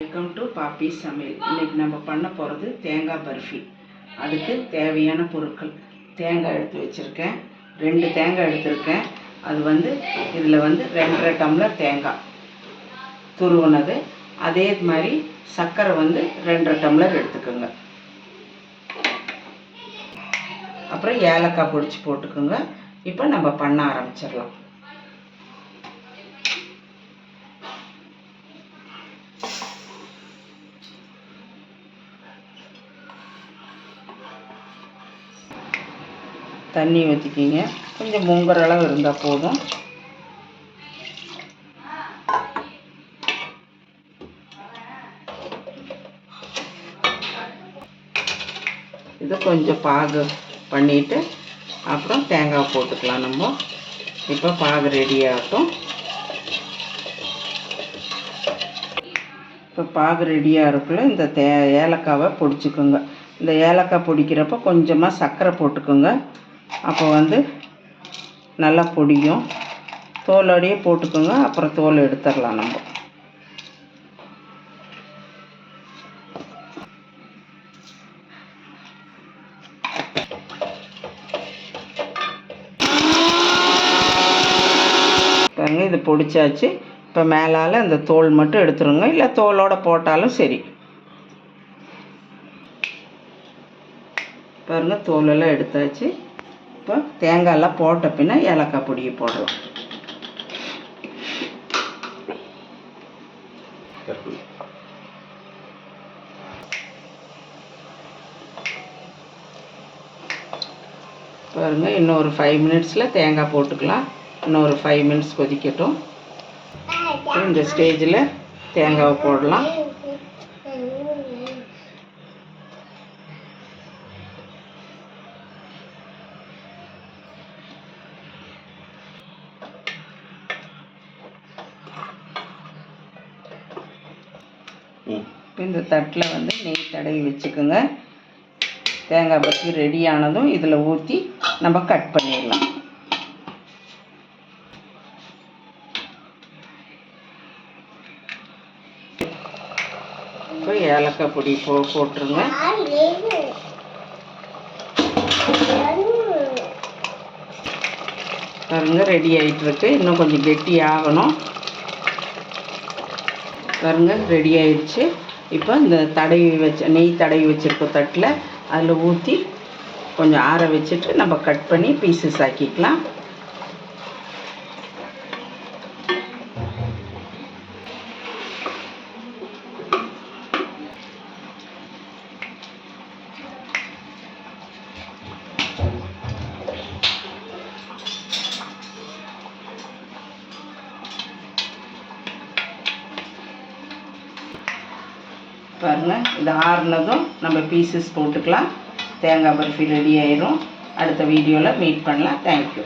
Welcome to பாப்பி சமையல் இன்னைக்கு நம்ம பண்ண போகிறது தேங்காய் பர்ஃபி. அதுக்கு தேவையான பொருட்கள். தேங்காய் எடுத்து வச்சுருக்கேன். ரெண்டு தேங்காய் எடுத்திருக்கேன். அது வந்து இதில் வந்து ரெண்டரை டம்ளர் தேங்காய். துருவுனது. அதே மாதிரி சர்க்கரை வந்து ரெண்டரை டம்ளர் எடுத்துக்கோங்க. அப்புறம் ஏலக்காய் பொடிச்சு போட்டுக்கோங்க. இப்போ நம்ம பண்ண ஆரம்பிச்சிடலாம். தண்ணி ஊற்றிக்கிங்க கொஞ்சம் பொங்குற அளவு இருந்தால் போதும். இது கொஞ்சம் பாகு பண்ணிவிட்டு அப்புறம் தேங்காய் போட்டுக்கலாம் நம்ம. இப்போ பாகு ரெடி ஆகட்டும். இப்போ பாகு ரெடியாக இருக்குள்ள இந்த தே ஏலக்காவை பிடிச்சிக்குங்க. இந்த ஏலக்காய் பொடிக்கிறப்ப கொஞ்சமாக சர்க்கரை போட்டுக்கோங்க. அப்போ வந்து நல்லா பொடியும். தோலோடையே போட்டுக்கோங்க. அப்புறம் தோல் எடுத்துடலாம் நம்ம. பாருங்க இது பொடிச்சாச்சு. இப்போ மேலால் அந்த தோல் மட்டும் எடுத்துருங்க. இல்லை தோலோட போட்டாலும் சரி. பாருங்கள் தோலெல்லாம் எடுத்தாச்சு. இப்போ தேங்காயெல்லாம் போட்ட பின்ன ஏலக்காய் பொடியை போடலாம். பாருங்க இன்னும் ஒரு ஃபைவ் மினிட்ஸில் தேங்காய் போட்டுக்கலாம். இன்னும் ஒரு ஃபைவ் மினிட்ஸ் கொதிக்கட்டும். இந்த ஸ்டேஜில் தேங்காவை போடலாம் இப்போ இந்த தட்டில் வந்து நெய் தடவி வச்சுக்கோங்க. தேங்காய் பத்தி ரெடியானதும் இதில் ஊற்றி நம்ம கட் பண்ணிடலாம். இப்போ ஏலக்காய் பொடி போ போட்டுருங்க. பாருங்க ரெடி ஆகிட்டு இருக்கு. இன்னும் கொஞ்சம் கெட்டி ஆகணும் பாருங்க ரெடி ஆயிடுச்சு. இப்போ இந்த தடவி வச்ச நெய் தடவி வச்சுருக்கோம் தட்டில் அதில் ஊற்றி கொஞ்சம் ஆற வச்சுட்டு நம்ம கட் பண்ணி பீசஸ் ஆக்கிக்கலாம். பாருங்கள் இது ஆறுனதும் நம்ம பீசஸ் போட்டுக்கலாம். தேங்காய் பர்ஃபி ரெடி ஆயிரும். அடுத்த வீடியோவில் மீட் பண்ணலாம். தேங்க்யூ